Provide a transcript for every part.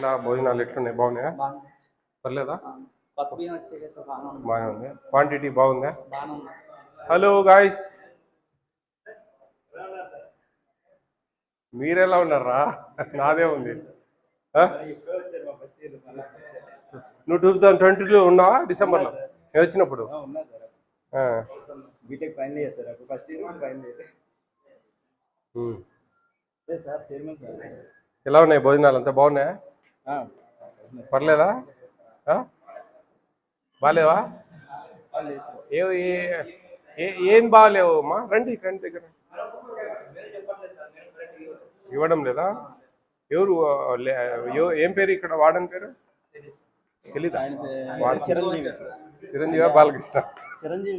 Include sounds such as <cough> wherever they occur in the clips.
ఎట్లా? భోజనాలు ఎట్లున్నాయి? బాగున్నాయా? బాగా పర్లేదా? బాగానే ఉంది. క్వాంటిటీ బాగుందా? హలో గాయస్ మీరెలా ఉన్నారా? నాదే ఉంది. ఆ? నువ్వు టూ థౌసండ్ ట్వంటీలో ఉన్నావా డిసెంబర్లో? నేను వచ్చినప్పుడు. ఆ, ఉన్నా సార్. ఆ. BTech final year sir. అప్పుడు first year final year um. అదే సార్ చైర్మన్ సార్. ఎలా ఉన్నాయి భోజనాలు? అంతా బాగున్నాయా? పర్లేదా? బాగాలేవా ఏ ఏ- బాగాలేవు అమ్మా రండి రండి దగ్గర. ఇవ్వడం లేదా? ఎవరు ఏం పేరు ఇక్కడ? వాడని పేరు? తెలీదా? చిరంజీవి బాలకృష్ణ. చిరంజీవి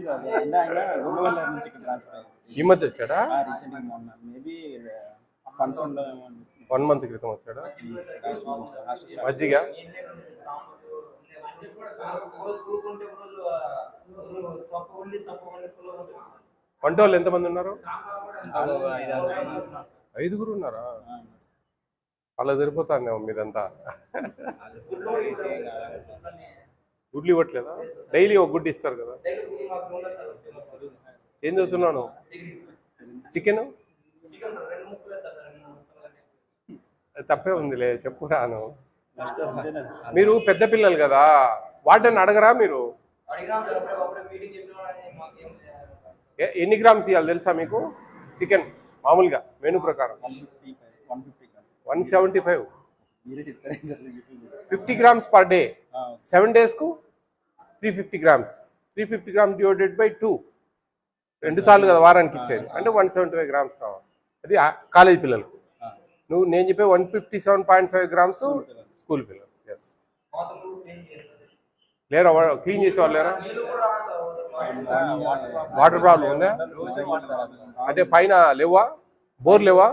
ఈ మధ్య వచ్చాడా? వన్ మంత్ క్రితం వచ్చాడా? మజ్జిగ. వంట వాళ్ళు ఎంతమంది ఉన్నారు? ఐదుగురు ఉన్నారా? అలా సరిపోతాను మీదంతా. గుడ్లు ఇవ్వట్లేదా? డైలీ ఒక గుడ్డు ఇస్తారు కదా. ఏం చదువుతున్నాను చికెన్? తప్పే ఉందిలే చెప్పు రాను. మీరు పెద్ద పిల్లలు కదా వాటిని అడగరా మీరు? ఎన్ని గ్రామ్స్ ఇవ్వాలి తెలుసా మీకు? చికెన్ మామూలుగా మెనూ ప్రకారం. One seventy five. Fifty grams per day. Seven డేస్కు three fifty grams. Three fifty grams divided by two. రెండు సార్లు కదా వారానికి ఇచ్చేది. అంటే వన్ సెవెంటీ ఫైవ్ గ్రామ్స్ కావాలి అది కాలేజ్ పిల్లలకు. నువ్వు నేను చెప్పే one fifty seven point five grams school పిల్లలు. ఎస్ లేరా క్లీన్ చేసేవాళ్ళు లేరా? వాటర్ ప్రాబ్లం ఉందా? అంటే పైన లేవా? బోర్ లేవా?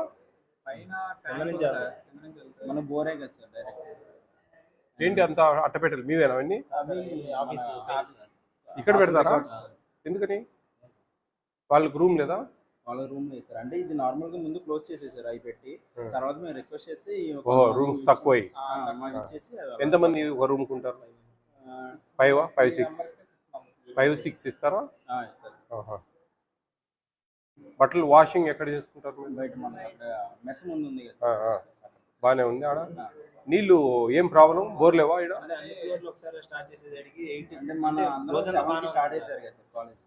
మన బోరే కదా సార్ డైరెక్ట్ ఏంటి అంత అట్టపెట్టలు? మీవేనా అవన్నీ? అవి ఆఫీస్ ఇక్కడ పెడతారా? ఎందుకని? వాళ్ళకి రూమ్ లేదా? వాళ్ళ రూమ్ వేసారు అంటే ఇది నార్మల్గా ముందు క్లోజ్ చేసేసారు అవి పెట్టి. తర్వాత మేము రిక్వెస్ట్ చేస్తే రూమ్స్ తక్కువ ఇచ్చేసి ఎంతమంది ఒక రూమ్ కుంటారు five five six five six ఇస్తారా. బట్టలు వాషింగ్ ఎక్కడ చేసుకుంటారు బయట మెస్ ముందు ఉంది. బాగానే ఉంది ఆడ. నీళ్ళు ఏం ప్రాబ్లం బోర్ లేవా ఈడ? అదే అన్ని ఫ్లోర్లు ఒకసారి స్టార్ట్ చేసేసరికి మన స్టార్ట్ అవుతారు కదా సార్ కాలేజ్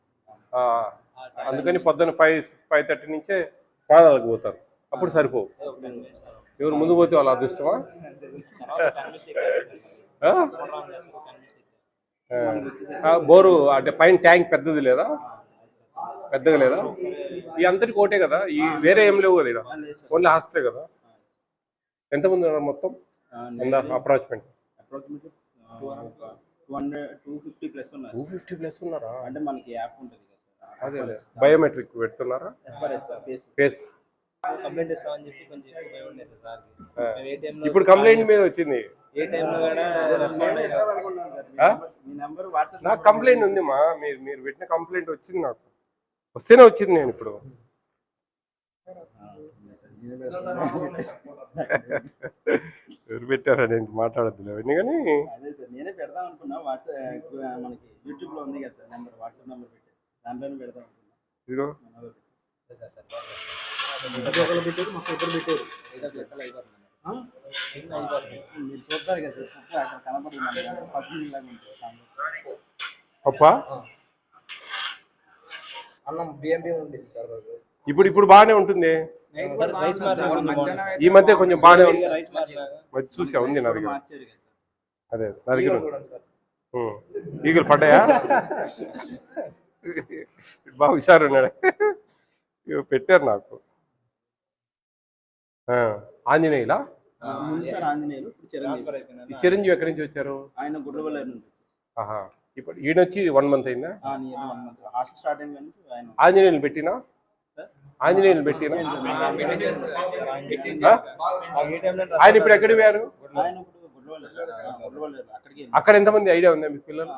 అందుకని పొద్దున్న ఫైవ్ ఫైవ్ థర్టీ నుంచే స్నానాలకు పోతారు. అప్పుడు సరిపోవు. ఎవరు ముందు పోతే వాళ్ళ అదృష్టమా? బోరు అంటే పైన ట్యాంక్ పెద్దది లేదా? పెద్దగా లేదా? ఈ అంతటి కోటే కదా? ఈ వేరే ఏం లేవు కదా ఇక్కడ ఓన్లీ హాస్టలే కదా? ఎంతమంది ఉన్నారు మొత్తం? అప్రాచ్మెంట్ టూ ఫిఫ్టీ ప్లస్ ఉన్నారు టూ ఫిఫ్టీ ప్లస్ ఉన్నారా? అంటే మనకి యాప్ ఉంటుంది బయోమెట్రిక్ పెడుతున్నారా? ఫేస్. ఇప్పుడు కంప్లైంట్ మీద వచ్చింది. నాకు కంప్లైంట్ ఉంది మా. మీరు మీరు పెట్టిన కంప్లైంట్ వచ్చింది నాకు. వస్తేనే వచ్చింది నేను ఇప్పుడు. ఎవరు పెట్టారా? నేను మాట్లాడద్దు అవన్నీ కానీ అదే సార్ నేనే పెడదాం అనుకున్నా. వాట్సాప్ మనకి యూట్యూబ్లో ఉంది కదా సార్ నెంబర్ వాట్సాప్ నెంబర్ పెట్టి. పెడదాం పెట్టారు ఇద్దరు పెట్టారు. మీరు చూస్తారు కదా సార్ అక్కడ అన్నం బియ్యం బియ్యం ఉంది సార్ ఇప్పుడు ఇప్పుడు బాగానే ఉంటుంది. ఈ మధ్య కొంచెం బాగానే ఉంది చూసా ఉంది నా దగ్గర అదే నా దగ్గర. ఈగలు పడ్డాయా? <laughs> బాగా హుషారు ఉన్నాడు. ఇగో పెట్టారు నాకు. ఆ, ఆంజనేయులా? చిరంజీవి. ఎక్కడి నుంచి వచ్చారు? ఆయన గుడ్రవల్లి ఆహా ఇప్పుడు ఈయనొచ్చి వన్ మంత్ అయిందా? ఆ నియర్ వన్ మంత్ ఆయన. ఆంజనేయులు పెట్టినా? ఆంజనేయులు పెట్టినా? ఆ? ఆయన ఇప్పుడు ఎక్కడికి పోయారు? అక్కడ ఎంతమంది ఐడియా ఉందా మీ పిల్లలు?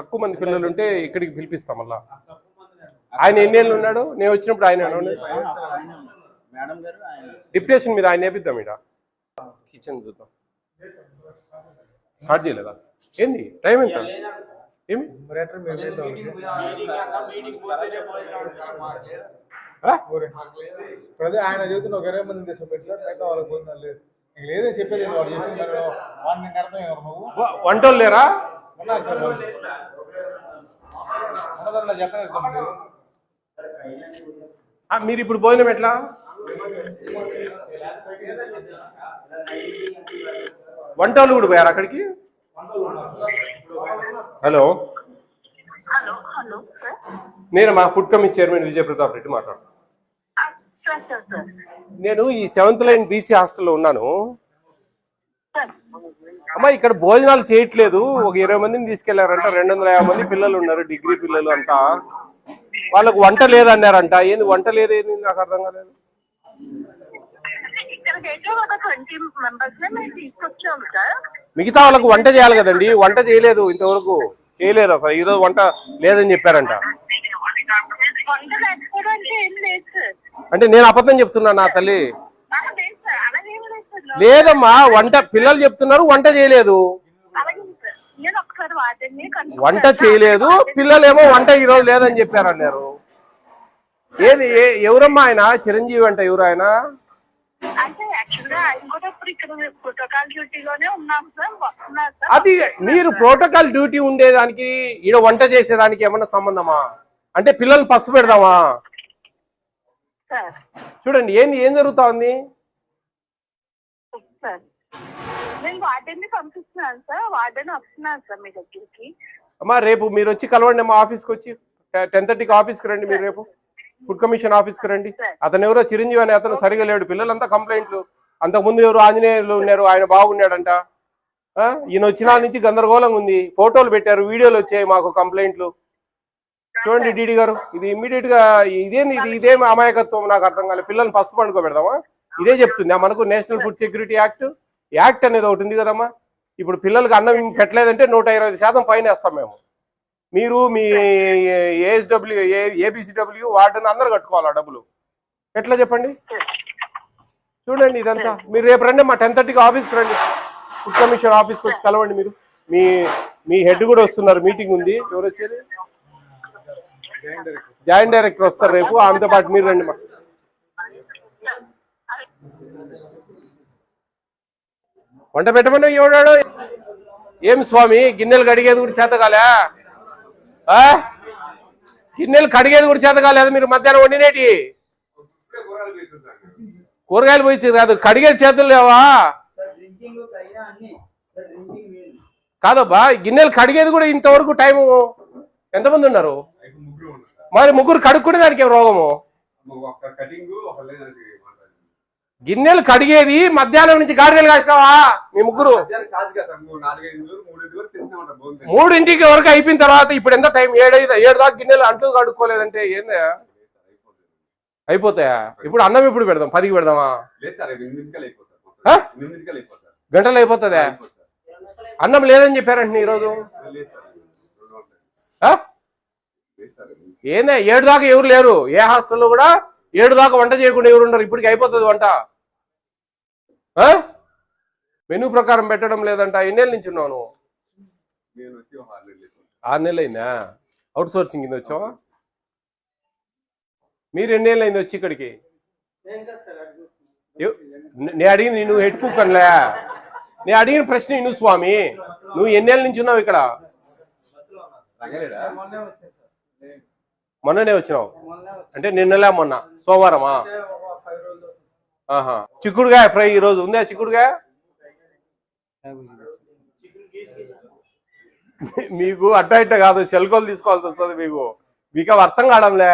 తక్కువ మంది పిల్లలు ఉంటే ఇక్కడికి పిలిపిస్తాం మళ్ళా. ఆయన ఎన్ని ఏళ్ళు ఉన్నాడు? నేను వచ్చినప్పుడు ఆయన ఆయన ఉన్నారు. మేడం గారు ఆయన డిప్రెషన్ మీద ఆయన నేపిద్దాం ఇడ? కిచెన్ చూద్దాం. స్టార్ట్ చేయలేదా? ఏంది? టైం ఎంత? ఏమి? ఆయన చెబుతున్న ఒక ఇరవై మంది పెట్టి సార్. వాళ్ళకి లేదు. లేదని చెప్పేది ఏంటి? వాడు చెప్పింది మరి వాడిని నీకు అర్థం ఎవరు నువ్వు? వ- వంటోళ్ళు లేరా? మీరు ఇప్పుడు భోజనం ఎట్లా? వంటోళ్ళు కూడా పోయారు అక్కడికి? హలో. నేను మా food committee chairman Vijaya Pratap Reddy మాట్లాడుతున్నాను. నేను ఈ సెవెంత్ లైన్ బీసీ హాస్టల్లో ఉన్నాను. అమ్మా ఇక్కడ భోజనాలు చేయట్లేదు. ఒక ఇరవై మందిని తీసుకెళ్ళారంట. రెండు వందల యాభై మంది పిల్లలు ఉన్నారు డిగ్రీ పిల్లలు అంతా. వాళ్ళకు వంట లేదన్నారంట. ఏంది వంట లేదేంది నాకు అర్థం కాలేదు. మిగతా వాళ్ళకు వంట చేయాలి కదండి. వంట చేయలేదు ఇంతవరకు. చేయలేదు అసలు. ఈరోజు వంట లేదని చెప్పారంట. అంటే నేను అబద్ధం చెప్తున్నా నా తల్లి. లేదమ్మా వంట పిల్లలు చెప్తున్నారు వంట చేయలేదు. వంట చేయలేదు పిల్లలేమో వంట ఈరోజు లేదని చెప్పారన్నారు. ఏది ఏ- ఎవరమ్మా ఆయన? చిరంజీవి అంట ఎవరు ఆయన? అది మీరు ప్రోటోకాల్ డ్యూటీ ఉండేదానికి ఈడ వంట చేసేదానికి ఏమన్నా సంబంధమా? అంటే పిల్లలు పసు పెడదామా? చూడండి ఏంది ఏం జరుగుతా ఉంది? సార్. నేను వార్డెన్ని పంపిస్తున్నాను సార్. వార్డెన్ వస్తున్నాను సార్ మీ దగ్గరికి. అమ్మా రేపు మీరు వచ్చి కలవండి మా ఆఫీస్కి వచ్చి. టెన్ థర్టీకి ఆఫీస్కి రండి మీరు రేపు. ఫుడ్ కమిషన్ ఆఫీస్కి రండి. అతను ఎవరో చిరంజీవి అనే అతను సరిగా లేడు. పిల్లలంతా కంప్లైంట్లు. అంతకుముందు ఎవరు ఆంజనేయులు ఉన్నారు ఆయన బాగున్నాడంట. ఆ? ఈయన వచ్చిన నుంచి గందరగోళంగా ఉంది. ఫోటోలు పెట్టారు వీడియోలు వచ్చాయి మాకు కంప్లైంట్లు. చూడండి డీడీ గారు. ఇది ఇమీడియట్గా ఇదేంది? ఇది ఇదేం అమాయకత్వం? నాకు అర్థం కాలేదు. పిల్లల్ని పసుపు పండుకో పెడదామా ఇదే చెప్తుంది. మనకు national food security act act అనేది ఒకటి ఉంది కదమ్మా. ఇప్పుడు పిల్లలకి అన్నం పెట్టలేదంటే నూట ఇరవై శాతం ఫైన్ వేస్తాం మేము. మీరు మీ ఏఎస్డబ్ల్యూ ఏబిసిడబ్ల్యూ వార్డును అందరు కట్టుకోవాలి ఆ డబ్బులు. ఎట్లా చెప్పండి? చూడండి ఇదంతా. మీరు రేపు రండి మా టెన్ థర్టీకి ఆఫీస్కి రండి. ఫుడ్ కమిషన్ ఆఫీస్కి వచ్చి కలవండి మీరు. మీ మీ హెడ్ కూడా వస్తున్నారు మీటింగ్ ఉంది. ఎవరు వచ్చేది? జాయింట్ డైరెక్టర్ వస్తారు రేపు. ఆమెతో పాటు మీరు రండి మాకు. వంట పెట్టమని ఎవడాడు? ఏం స్వామి గిన్నెలు కడిగేది కూడా చేత కాలే? ఆ? గిన్నెలు కడిగేది కూడా చేత కాలేదు మీరు మధ్యాహ్నం వండినేటి? కూరగాయలు పోయి కాదు. కడిగేది చేతులు లేవా? కాదబ్బా గిన్నెలు కడిగేది కూడా ఇంతవరకు టైము ఎంతమంది ఉన్నారు? మరి ముగ్గురు కడుక్కునే దానికి ఏం రోగము ఒక కటింగ్ ఒక లేదంటే గిన్నెలు కడిగేది మధ్యాహ్నం నుంచి గాడిదలు కాసినావా మీ ముగ్గురు. మూడింటికి వరకు అయిపోయిన తర్వాత ఇప్పుడు ఎంత టైం? ఏడైదు ఏడు దాకా గిన్నెలు అంట్లు కడుక్కోలేదంటే ఏందా? అయిపోతాయా? ఇప్పుడు అన్నం ఇప్పుడు పెడదాం? పదికి పెడదామా? గంటలు అయిపోతుందా. అన్నం లేదని చెప్పారంటే ఈరోజు? ఏందా? ఏడు దాకా ఎవరు లేరు? ఏ హాస్టల్లో కూడా ఏడు దాకా వంట చేయకుండా ఎవరు ఉండరు ఇప్పటికి అయిపోతుంది వంట. ఆ? మెనూ ప్రకారం పెట్టడం లేదంట. ఎన్నేళ్ళ నుంచి ఉన్నావు నువ్వు? నేను వచ్చి ఒక ఆరు నెలలు అయిందా? అవుట్ సోర్సింగ్ కింద వచ్చావా? మీరు ఎన్నేళ్ళు అయింది వచ్చి ఇక్కడికి? నేను అడిగింది నువ్వు హెడ్ కుక్ అనలే. నేను అడిగిన ప్రశ్న ఇను స్వామి. నువ్వు ఎన్నేళ్ళ నుంచి ఉన్నావు ఇక్కడ? మొన్ననే వచ్చినావు. అంటే నిన్నలే మొన్న సోమవారమా? ఆహా. చిక్కుడుగాయ ఫ్రై ఈ రోజు ఉందా చిక్కుడుగాయ మీకు అట్ట ఇట్ట కాదు శల్కోలు తీసుకోవాల్సి వస్తుంది మీకు. మీకు అవి అర్థం కావడంలే.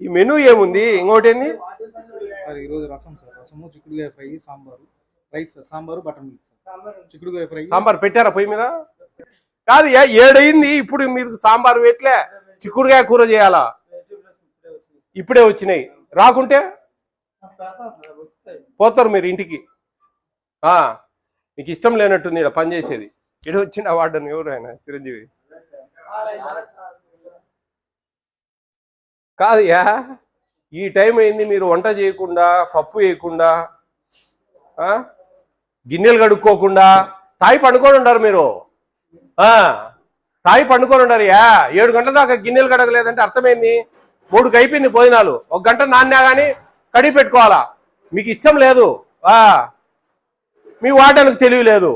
ఈ మెనూ ఏముంది? ఇంకోటి ఏంది సార్ ఈరోజు రసం సార్. రసము చిక్కుడుకాయ fry sambar. Rice sir sambar butter milk sir. చిక్కుడుకాయ ఫ్రై. సాంబార్ పెట్టారా పొయ్యి మీద? కాదు ఏ- ఏడయింది. ఇప్పుడు మీరు సాంబార్ పెట్టలే చిక్కుడుగాయ కూర చేయాలా? ఇప్పుడే వచ్చినాయి. రాకుంటే? పోతారు మీరు ఇంటికి. ఆ నీకు ఇష్టం లేనట్టుంది ఇక్కడ పని చేసేది. వచ్చిన వార్డన్ ఎవరు ఆయన? చిరంజీవి. కాదయ్యా ఈ టైం అయింది మీరు వంట చేయకుండా పప్పు వేయకుండా ఆ? గిన్నెలు కడుక్కోకుండా తాయి పండుకొని ఉంటారు మీరు. తాయి పండుకొని ఉండరియా ఏడు గంటల దాకా గిన్నెలు కడగలేదంటే అర్థమైంది? మూడుకి అయిపోయింది భోజనాలు. ఒక గంట నాణ్యా కానీ కడిగి పెట్టుకోవాలా? మీకు ఇష్టం లేదు. మీ వాడడానికి తెలివి లేదు.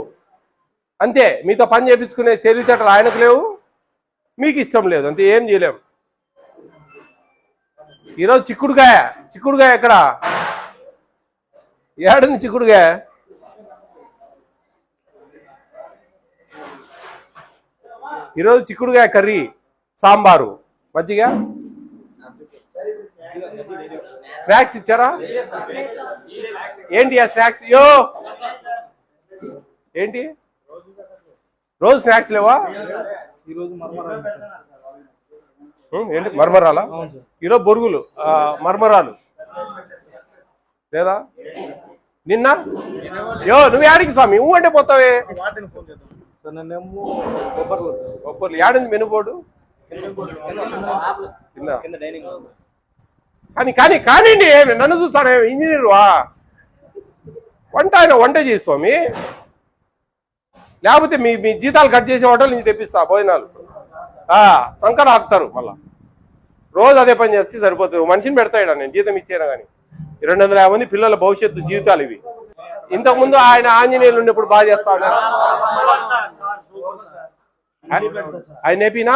అంతే. మీతో పని చేయించుకునే తెలివితేటలు ఆయనకు లేవు. మీకు ఇష్టం లేదు. అంతే. ఏం చేయలేం. ఈరోజు చిక్కుడుకాయ. చిక్కుడుకాయ ఎక్కడ? ఏడుంది చిక్కుడుకాయ? ఈరోజు చిక్కుడుకాయ కర్రీ సాంబారు. మజ్జిగ? స్నాక్స్ ఇచ్చారా? ఏంటి ఆ స్నాక్స్ యో! ఏంటి? రోజు స్నాక్స్ లేవా? ఉం, ఏంటి? మర్మరాలా? ఈరోజు బొరుగులు మర్మరాలు. లేదా? నిన్న? యో నువ్వు యాడికి స్వామి? ఊ అంటే పోతావే. వాటిని ఫోన్ చేద్దాం. సార్ నన్నేమో కొబ్బరిలో యాడింది డైనింగ్ కానీ కానీ కానివ్వండి ఏమి? నన్ను చూస్తాను ఇంజనీర్ వా? వంట ఆయన వంట చేయి స్వామి. లేకపోతే మీ మీ జీతాలు కట్ చేసే హోటల్ నుంచి తెప్పిస్తా భోజనాలు. ఆ, సంకర ఆపుతారు మళ్ళా. రోజు అదే పని చేస్తే సరిపోతుంది. మనిషిని పెడతాడు నేను జీతం ఇచ్చేనా కానీ రెండు వందల యాభై మంది పిల్లల భవిష్యత్తు జీవితాలు ఇవి. ఇంతకు ముందు ఆయన ఆంజనేయులు ఉన్నప్పుడు బాగా చేస్తా ఉన్నారు. ఆయన నేపినా?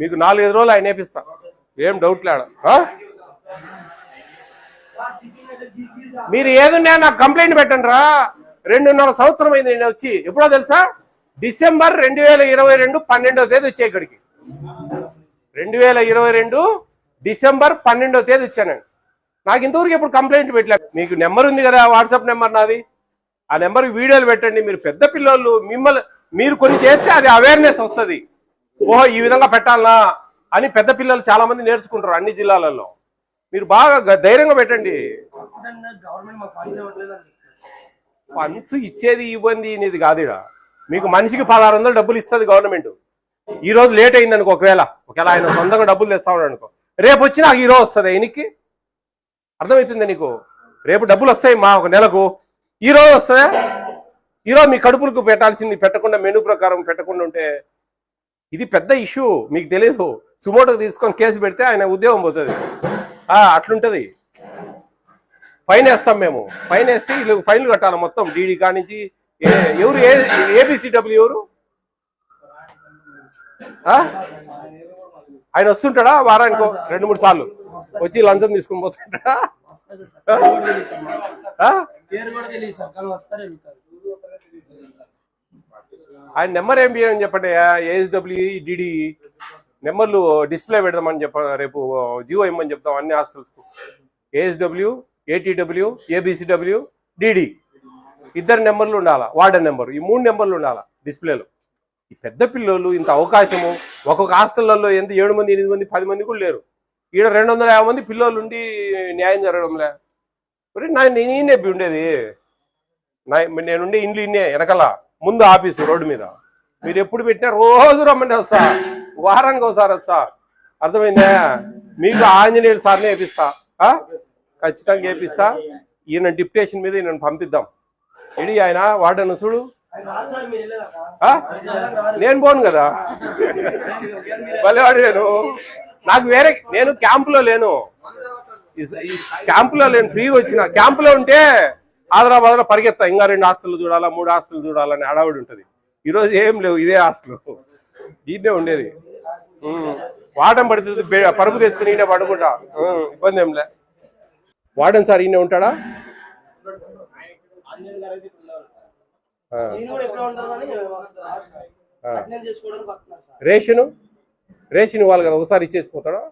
మీకు నాలుగైదు రోజులు ఆయన నేపిస్తా. ఏం డౌట్ లేడ? మీరు ఏదున్నా నాకు కంప్లైంట్ పెట్టండి రా. రెండున్నర సంవత్సరం అయింది నేను వచ్చి. ఎప్పుడో తెలుసా? డిసెంబర్ రెండు వేల ఇరవై రెండు పన్నెండో తేదీ వచ్చే ఇక్కడికి. రెండు వేల ఇరవై రెండు డిసెంబర్ పన్నెండో తేదీ వచ్చానండి. నాకు ఇంతవరకు ఎప్పుడు కంప్లైంట్ పెట్టలేదు. మీకు నెంబర్ ఉంది కదా వాట్సాప్ నెంబర్ నాది. ఆ నెంబర్కి వీడియోలు పెట్టండి. మీరు పెద్ద పిల్లలు మిమ్మల్ని మీరు కొన్ని చేస్తే అది అవేర్నెస్ వస్తుంది. ఓహో ఈ విధంగా పెట్టాలనా అని పెద్ద పిల్లలు చాలా మంది నేర్చుకుంటారు అన్ని జిల్లాలలో. మీరు బాగా ధైర్యంగా పెట్టండి. ఫండ్స్ ఇచ్చేది ఇవ్వండి అనేది కాదు మీకు మనిషికి పదహారు వందలు డబ్బులు ఇస్తుంది గవర్నమెంట్ ఈ రోజు లేట్ అయింది అనుకో ఒకవేళ. ఒకవేళ ఆయన సొంతంగా డబ్బులు తెస్తా ఉన్నాడు అనుకో. రేపు వచ్చి నాకు ఈ రోజు వస్తుంది ఆయనకి. అర్థమవుతుంది నీకు? రేపు డబ్బులు వస్తాయి మా ఒక నెలకు. ఈ రోజు వస్తాయా? ఈరోజు మీ కడుపులకు పెట్టాల్సింది పెట్టకుండా మెనూ ప్రకారం పెట్టకుండా ఉంటే ఇది పెద్ద ఇష్యూ మీకు తెలియదు సుమోటోకి తీసుకొని కేసు పెడితే ఆయన ఉద్యోగం పోతుంది. అట్లుంటది. ఫైన్ వేస్తాం మేము. ఫైన్ వేస్తే వీళ్ళకి ఫైన్లు కట్టాలి మొత్తం. డీడీ కానించి ఏ- ఎవరు ఏబిసిడబ్ల్యూ ఎవరు? ఆ? ఆయన వస్తుంటాడా? వారానికి రెండు మూడు సార్లు. వచ్చి లంచం తీసుకుని వస్తారే ఆయన నెంబర్ ఏం అని చెప్పండి ఏఎస్డబ్ల్యూ డిడి నెంబర్లు డిస్ప్లే పెడదామని చెప్ప రేపు జియో ఇమ్మని చెప్తాం అన్ని hostels ASW ATW ABCW DD ఇద్దరు నెంబర్లు ఉండాలా? Warden number. ఈ మూడు నెంబర్లు ఉండాలా డిస్ప్లేలో? ఈ పెద్ద పిల్లలు ఇంత అవకాశము ఒక్కొక్క హాస్టళ్ళలో ఎంత ఏడు మంది ఎనిమిది మంది పది మంది కూడా లేరు. ఈడ రెండు వందల యాభై మంది పిల్లలు ఉండి న్యాయం జరగడంలే. మరి నా నేనే ఉండేది. నా నేనుండే ఇండ్లు ఇన్నే వెనకాల. ముందు ఆఫీసు రోడ్డు మీద. మీరు ఎప్పుడు పెట్టినా రోజు రమ్మంటే వస్తా వారానికి ఒకసారి వస్తా. అర్థమైందా? మీకు ఆంజనేయులు సార్నే వేపిస్తా. ఆ? ఖచ్చితంగా వేపిస్తా. ఈయన డిప్యుటేషన్ మీద ఈయన పంపిద్దాం. ఇడి ఆయన? వాడను చూడు. ఆ? నేను పోను కదా. భలేవాడు నేను నాకు వేరే నేను క్యాంపులో లేను. క్యాంపులో లేను ఫ్రీగా వచ్చిన క్యాంపులో ఉంటే ఆదరాబాద్లో పరిగెత్తా. ఇంకా రెండు హాస్టల్ చూడాలా మూడు హాస్టల్ చూడాలని హడావుడి ఉంటది. ఈ రోజు ఏం లేవు ఇదే హాస్టల్. దీన్నే ఉండేది. వాడడం పడుతుంది పరుపు తెచ్చుకుని ఈయన పడుకుంటా. ఇబ్బంది ఏం లే. వాడన్ సార్ ఈయన ఉంటాడా? రేషను? రేషన్ ఇవ్వాలి కదా ఒకసారి ఇచ్చేసిపోతాడా?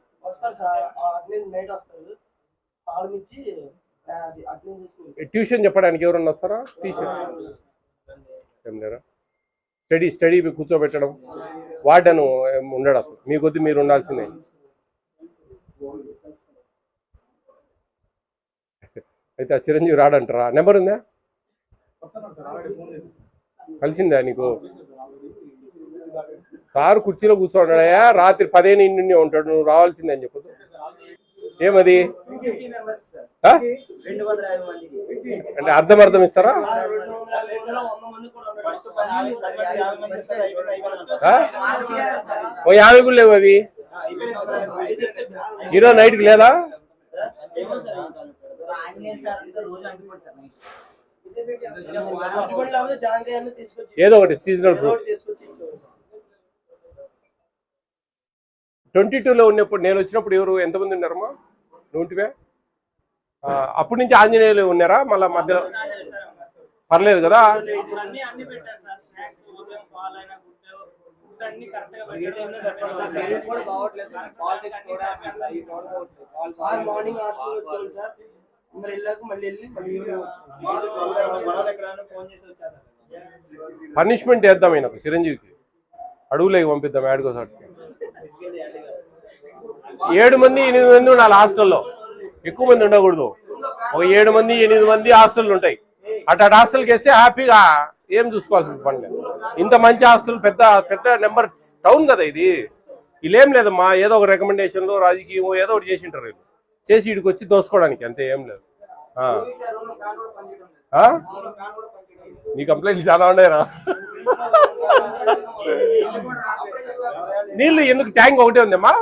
ట్యూషన్ చెప్పడానికి ఎవరన్నా వస్తారా? టీచర్? ఏం లేరా? Study study కూర్చోబెట్టడం. వార్డెన్ ఉండడు అసలు. మీ కొద్ది మీరు ఉండాల్సిందే. అయితే ఆ చిరంజీవి రాడంటారా? నెంబర్ ఉందా? కలిసిందా నీకు? సార్ కుర్చీలో కూర్చోండాయా రాత్రి పదిహేను ఇంటి ఉంటాడు. నువ్వు రావాల్సిందే అని చెప్పదు ఏమది? అంటే అర్థం అర్థం ఇస్తారా ఓ యాభై కూడా లేవు అది ఈరోజు నైట్కి లేదా? రోజు ఏదో ఒకటి సీజనల్ ఫ్రూట్ ట్వంటీ టూలో ఉన్నప్పుడు నేను వచ్చినప్పుడు ఎవరు? ఎంతమంది ఉన్నారమ్మా? నూటివే? అప్పటి నుంచి ఆంజనేయులు ఉన్నారా? మళ్ళా మధ్యలో పర్లేదు కదా? పనిష్మెంట్ వేద్దాం ఈయనకు చిరంజీవికి. అడుగులేకి పంపిద్దాం యాడ్కోసారి. ఏడు మంది ఎనిమిది మంది ఉండాలి హాస్టల్లో. ఎక్కువ మంది ఉండకూడదు. ఒక ఏడు మంది ఎనిమిది మంది హాస్టల్ ఉంటాయి. అటు అటు హాస్టల్కి వేస్తే హ్యాపీగా ఏం చూసుకోవాల్సిన పని లేదు. ఇంత మంచి హాస్టల్ పెద్ద పెద్ద నెంబర్ టౌన్ కదా ఇది. వీళ్ళేం లేదమ్మా ఏదో ఒక రికమెండేషన్లో రాజకీయం ఏదో ఒకటి చేసి ఉంటారు చేసి ఇడికి వచ్చి దోసుకోవడానికి అంతే ఏం లేదు. నీ కంప్లైంట్లు చాలా ఉన్నాయిరా. నీళ్ళు ఎందుకు ట్యాంక్ ఒకటే ఉందమ్మా?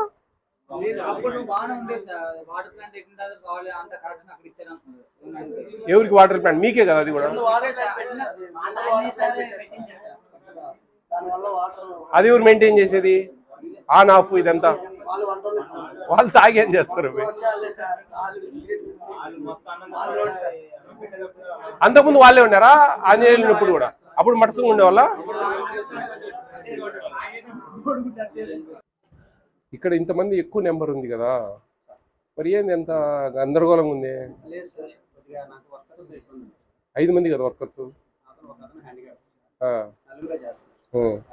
ఎవరికి వాటర్ ప్లాంట్? మీకే కదా అది కూడా? అది ఎవరు మెయింటైన్ చేసేది? ఆన్ ఆఫ్ ఇదంతా? వాళ్ళు. వాళ్ళు తాగి చేస్తారు వాళ్ళే. వాళ్ళు వాళ్ళు. అంతకుముందు వాళ్ళే ఉన్నారా ఆంజనేయులు ఉన్నప్పుడు కూడా? అప్పుడు మటసంగా ఉండేవాళ్ళ? ఇక్కడ ఇంతమంది ఎక్కువ నెంబర్ ఉంది కదా. మరి ఏంది ఎంత గందరగోళంగా ఉంది? లేదు సార్ కొద్దిగా నాకు వర్కర్స్ ఎక్కువ ఉంది. ఐదు మంది కదా వర్కర్స్?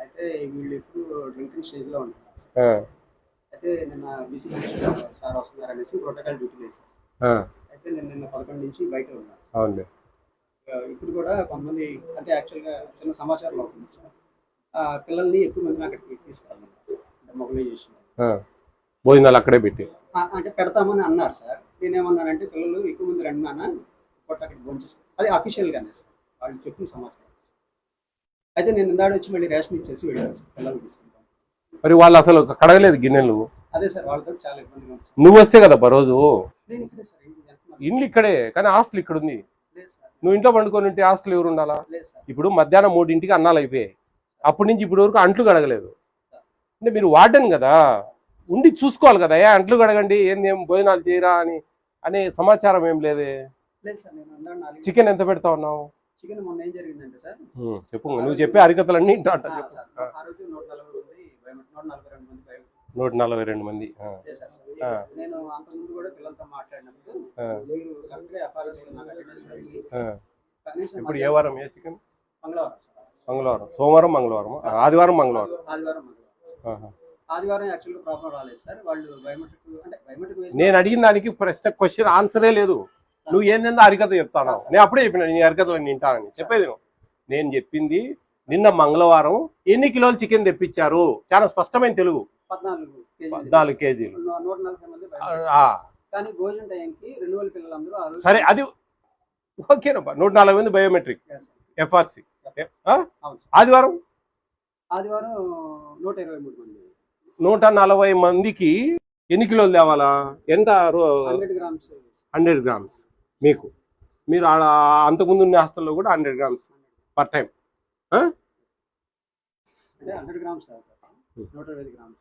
అయితే వీళ్ళు ఎప్పుడు డ్రింకింగ్ స్టేజ్లో ఉంటారు అయితే నిన్న బీసీ సార్ వస్తున్నారు అనేసి ప్రోటోకాల్ డ్యూటీ అయితే నేను నిన్న పదకొండు నుంచి బయట ఉన్నాను ఆ, ఇప్పుడు కూడా కొంతమంది అంటే యాక్చువల్గా చిన్న సమాచారం అవుతుంది సార్. ఆ, పిల్లల్ని ఎక్కువ మందిని అక్కడికి తీసుకెళ్ళాలి అంటే మొబిలైజేషన్. భోజనాలు అక్కడే పెట్టి. అంటే పెడతామని అన్నారు సార్. నేనేమన్నానంటే పిల్లలు ఎక్కువ మంది రండి నాన్న భోంచేస్తారు అది అఫీషియల్గానే సార్. వాళ్ళు చెప్పిన సమాచారం. అయితే నేను ఇందాడ వచ్చి మళ్ళీ రేషన్ ఇచ్చేసి వెళ్ళాను పిల్లలు తీసుకుంటాం మరి వాళ్ళు అసలు కడగలేదు గిన్నెలు? అదే సార్ వాళ్ళతో చాలా ఇబ్బందిగా సార్. నువ్వు వస్తే కదా రోజు? నేను ఇక్కడే సార్ ఇండ్లు ఇక్కడే కానీ హాస్టల్ ఇక్కడ ఉంది నువ్వు ఇంట్లో పండుకొని ఉంటే హాస్టల్ ఎవరు ఉండాలా? లేదు సార్. ఇప్పుడు మధ్యాహ్నం మూడింటికి అన్నాలు అయిపోయాయి. అప్పటి నుంచి ఇప్పటి వరకు అంట్లు కడగలేదు. అంటే మీరు వార్డెన్ కదా ఉండి చూసుకోవాలి కదా ఏ అంట్లు కడగండి ఏంది ఏం భోజనాలు చేయరా అని అనే సమాచారం ఏం లేదే? లేదు సార్ నేను ఇందాడ నాలుగు చికెన్ ఎంత పెడతా ఉన్నావు? చికెన్ మొన్న ఏం జరిగిందంటే సార్ ఉమ్, చెప్పు నువ్వు చెప్పే అరికతలన్నీ ఇంటా అంట ఆ, చెప్పు. సార్ ఆ. రోజు నూట నలభై మంది బయోమెట్రిక్ నూట నలభై రెండు మంది బయోమెట్రిక్ నూట నలభై రెండు మంది ఆ, చేశారు ఆ. సార్ నేను అంతకుముందు కూడా పిల్లలతో మాట్లాడినప్పుడు ఆ. మీరు కరెక్ట్గా ఎఫ్ఆర్ఎస్ నాకు అటెండెన్స్ అడిగి ఆ. కనీసం ఇప్పుడు ఏ వారం ఏ చికెన్? మంగళవారం సార్. మంగళవారం సోమవారం మంగళవారం ఆదివారం మంగళవారం. ఆదివారం. ఆదివారం యాక్చువల్గా ప్రాబ్లం రాలేదు సార్. వాళ్ళు బయోమెట్రిక్ అంటే బయోమెట్రిక్ నేను అడిగిన దానికి ప్రశ్న క్వశ్చన్ ఆన్సరే లేదు. నువ్వు ఏంటంటే అరికథ చెప్తాను? నేను అప్పుడే చెప్పిన నీ అరికథలు నేను వింటానని. చెప్పేది నేను చెప్పింది నిన్న మంగళవారం ఎన్ని కిలోలు చికెన్ తెప్పించారు? చాలా స్పష్టమైన తెలుగు. పద్నాలుగు కేజీలు. సరే అది ఓకేనప్పా నూట నలభై మంది బయోమెట్రిక్. ఎఫ్ఆర్సి. ఆదివారం ఆదివారం నూట ఇరవై మూడు మంది. నూట నలభై మందికి ఎన్ని కిలోలు తేవాలా? ఎంత హండ్రెడ్ గ్రామ్స్ హండ్రెడ్ గ్రామ్స్ మీకు. మీరు అంతకుముందు ఉన్న హాస్టల్లో కూడా హండ్రెడ్ గ్రామ్స్ పర్ టైం. అంటే హండ్రెడ్ గ్రామ్స్. నూట ఇరవై grams?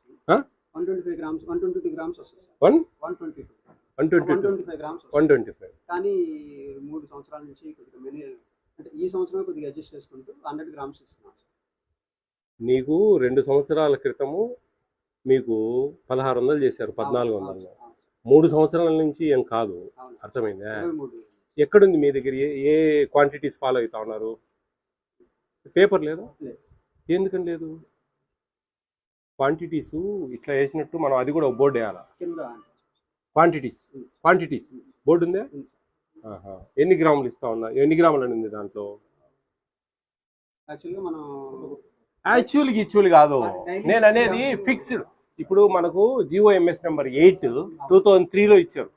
One twenty five grams one twenty two grams వస్తుంది one? One twenty two. One twenty one twenty five grams one twenty five. కానీ మూడు సంవత్సరాల నుంచి కొద్దిగా మెనీ అంటే ఈ సంవత్సరం కొద్దిగా అడ్జస్ట్ చేసుకుంటూ హండ్రెడ్ గ్రామ్స్ ఇస్తున్నాం. నీకు రెండు సంవత్సరాల క్రితము మీకు పదహారు వందలు చేశారు పద్నాలుగు వందలు మూడు సంవత్సరాల నుంచి ఏం కాదు. అర్థమైందా? ఎక్కడుంది మీ దగ్గర? ఏ ఏ క్వాంటిటీస్ ఫాలో అవుతా ఉన్నారు? పేపర్ లేదా. ఎందుకని లేదు? క్వాంటిటీస్ ఇట్లా వేసినట్టు మనం అది కూడా బోర్డు వేయాలి? క్వాంటిటీస్ క్వాంటిటీస్ బోర్డు ఉందా. ఎన్ని గ్రాములు ఇస్తా ఉన్నా? ఎన్ని గ్రాములు అని ఉంది దాంట్లో? యాక్చువల్గా మనం యాక్చువల్ గిచ్చువల్ కాదు. నేను అనేది ఫిక్స్డ్ ఇప్పుడు మనకు GO MS number eight two thousand త్రీలో ఇచ్చారు.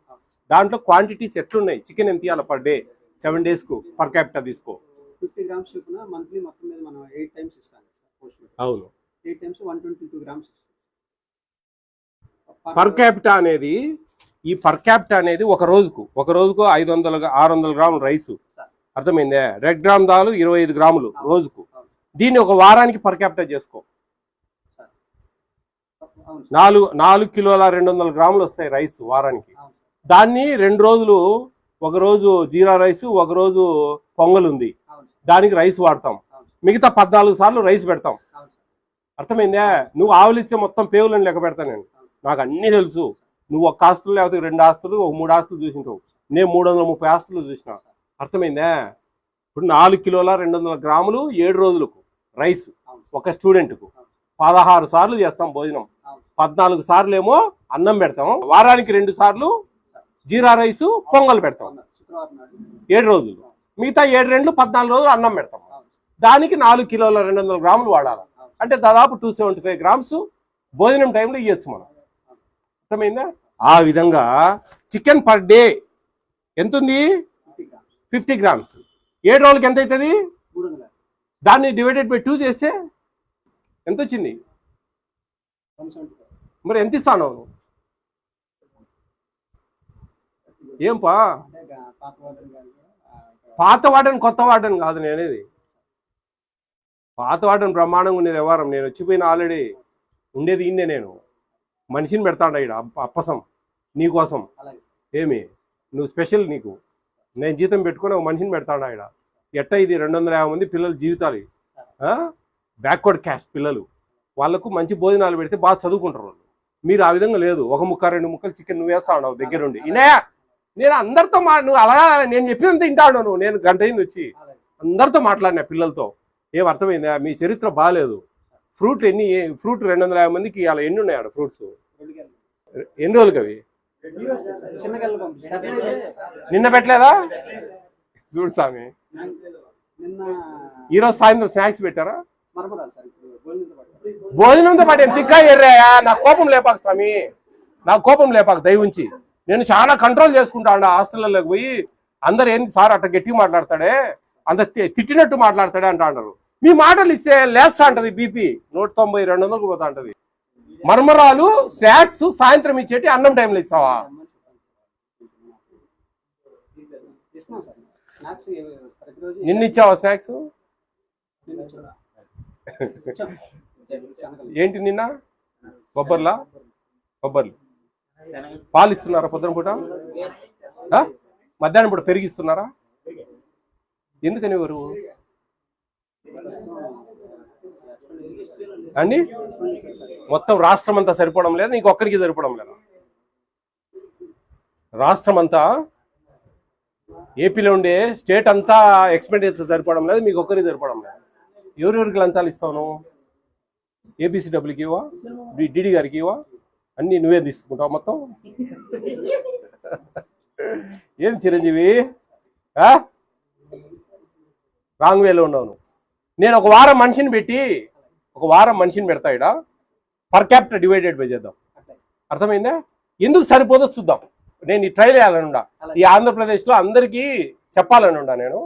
దాంట్లో క్వాంటిటీస్ ఎట్లున్నాయి? చికెన్ ఎంత ఇవ్వాలి పర్ డే సెవెన్ డేస్కు పర్ క్యాపిటల్ తీసుకో. ఫిఫ్టీ గ్రామ్స్ చొప్పున మంత్లీ మొత్తం మీద మనం ఎయిట్ టైమ్స్ ఇస్తాం అవును. Eight times one twenty two grams per capita అనేది ఈ పర్ క్యాపిటా అనేది ఒక రోజుకు ఒక రోజుకు ఐదు వందల ఆరు వందల గ్రాములు రైసు అర్థమైందే? రెడ్ గ్రామ్ దాలు ఇరవై ఐదు గ్రాములు రోజుకు. దీన్ని ఒక వారానికి పర్ క్యాపిటా చేసుకో. నాలుగు నాలుగు కిలోల రెండు వందల గ్రాములు వస్తాయి రైస్ వారానికి. దాన్ని రెండు రోజులు ఒక రోజు జీరా రైస్ ఒక రోజు పొంగల్ ఉంది. దానికి రైస్ వాడతాం. మిగతా పద్నాలుగు సార్లు రైస్ పెడతాం. అర్థమైందా? నువ్వు ఆవులిచ్చే మొత్తం పేవులను లెక్క పెడతా నేను. నాకు అన్నీ తెలుసు. నువ్వు ఒక ఆస్తులు లేకపోతే రెండు ఆస్తులు ఒక మూడు ఆస్తులు చూసింటావు. నేను మూడు వందల ముప్పై ఆస్తులు చూసిన. అర్థమైందా? ఇప్పుడు నాలుగు కిలోల రెండు వందల గ్రాములు ఏడు రోజులకు. రైస్ ఒక స్టూడెంట్కు పదహారు సార్లు చేస్తాం భోజనం. పద్నాలుగు సార్లు ఏమో అన్నం పెడతాం. వారానికి రెండు సార్లు జీరా రైస్ పొంగల్ పెడతాం. ఏడు రోజులు. మిగతా ఏడు రెండు పద్నాలుగు రోజులు అన్నం పెడతాం. దానికి నాలుగు కిలోల రెండు వందల గ్రాములు వాడాలి. అంటే దాదాపు టూ సెవెంటీ ఫైవ్ గ్రామ్స్ భోజనం టైంలో ఇవ్వచ్చు మనం. అర్థమైందా? ఆ విధంగా చికెన్ పర్ డే ఎంత ఉంది ఫిఫ్టీ గ్రామ్స్. ఏడు రోజులకి ఎంత అవుతుంది దాన్ని డివైడెడ్ బై టూ చేస్తే ఎంత వచ్చింది మరి ఎంత ఇస్తాను ఏం పా అంటే గా- పాత ఇక్కడ వాడని కొత్త వాడని కాదు నేను అనేది పాత వాడని బ్రహ్మాండంగా ఉండేది వ్యవహారం. నేను వచ్చిపోయిన ఆల్రెడీ ఉండేది ఇన్నే నేను. మనిషిని పెడతాడు ఇక్కడ అప్పసం. నీకోసం ఏమి? నువ్వు స్పెషల్ నీకు. నేను జీతం పెట్టుకొని ఒక మనిషిని పెడతాడు ఆయన ఎట్ట ఇది రెండు వందల యాభై మంది పిల్లల జీవితాలు బ్యాక్వర్డ్ క్యాస్ట్ పిల్లలు. వాళ్ళకు మంచి భోజనాలు పెడితే బాగా చదువుకుంటారు వాళ్ళు. మీరు ఆ విధంగా లేదు. ఒక ముక్క రెండు ముక్కలు చికెన్ నువ్వు వేస్తా ఉన్నావు దగ్గరుండి. ఇనే నేను అందరితో మా నువ్వు అలా. నేను చెప్పినంత తింటాను నువ్వు నేను గంట అయింది వచ్చి అందరితో మాట్లాడినా పిల్లలతో. ఏం అర్థమైందా? మీ చరిత్ర బాగాలేదు ఫ్రూట్లు ఎన్ని ఫ్రూట్ రెండు వందల యాభై మందికి అలా ఎన్ని ఉన్నాయి ఆడ ఫ్రూట్స్? ఎన్ని రోజులకి అవి? నిన్న పెట్టలేదా. చూడు స్వామి. ఈరోజు సాయంత్రం స్నాక్స్ పెట్టారా? భోజనంతో పాటు తిక్కా ఎర్రాయా నా కోపం లేపాక స్వామి. నా కోపం లేపాక దయవుంచి నేను చాలా కంట్రోల్ చేసుకుంటా అండ హాస్టల్లోకి పోయి. అందరు ఏంది సార్ అట్ట గట్టిగా మాట్లాడతాడే? అంత తిట్టినట్టు మాట్లాడతాడే అంట అంటారు మీ మాటలు ఇచ్చే లేస్తా అంటది బీపీ. నూట తొంభై రెండు వందలకు పోతా అంటది. మర్మరాలు స్నాక్స్ సాయంత్రం ఇచ్చేటి అన్నం టైంలో ఇస్తావా? నిన్న ఇచ్చావా స్నాక్స్. <laughs> ఏంటి నిన్న? బొబ్బర్లా? బొబ్బర్లు. పాలు ఇస్తున్నారా పొద్దున పూట? ఆ? మధ్యాహ్నం పూట పెరిగిస్తున్నారా? ఎందుకని ఎవరు? అండి? మొత్తం రాష్ట్రం అంతా సరిపోవడం లేదు? నీకు ఒక్కరికి సరిపోవడం లేదా? రాష్ట్రం అంతా ఏపీలో ఉండే స్టేట్ అంతా ఎక్స్పెండిచర్ సరిపోవడం లేదు మీకు ఒక్కరికి సరిపోవడం లేదు. ఎవరెవరికి లంచాలు ఇస్తావు ఏపీసీ ఏబీసీ ఇవ్వా? డిడి గారికి ఇవ్వా? అన్ని నువ్వే తీసుకుంటావు మొత్తం? ఏం చిరంజీవి? రాంగ్ వేలో ఉన్నావు నేను ఒక వారం మనిషిని పెట్టి ఒక వారం మనిషిని పెడతా ఇడ పర్ క్యాపిటల్ డివైడెడ్ బై చేద్దాం. అర్థమైందా? ఎందుకు సరిపోదో చూద్దాం. నేను ఈ ట్రైల్ వేయాలని ఉండా. ఈ ఆంధ్రప్రదేశ్లో అందరికీ చెప్పాలని ఉండా నేను.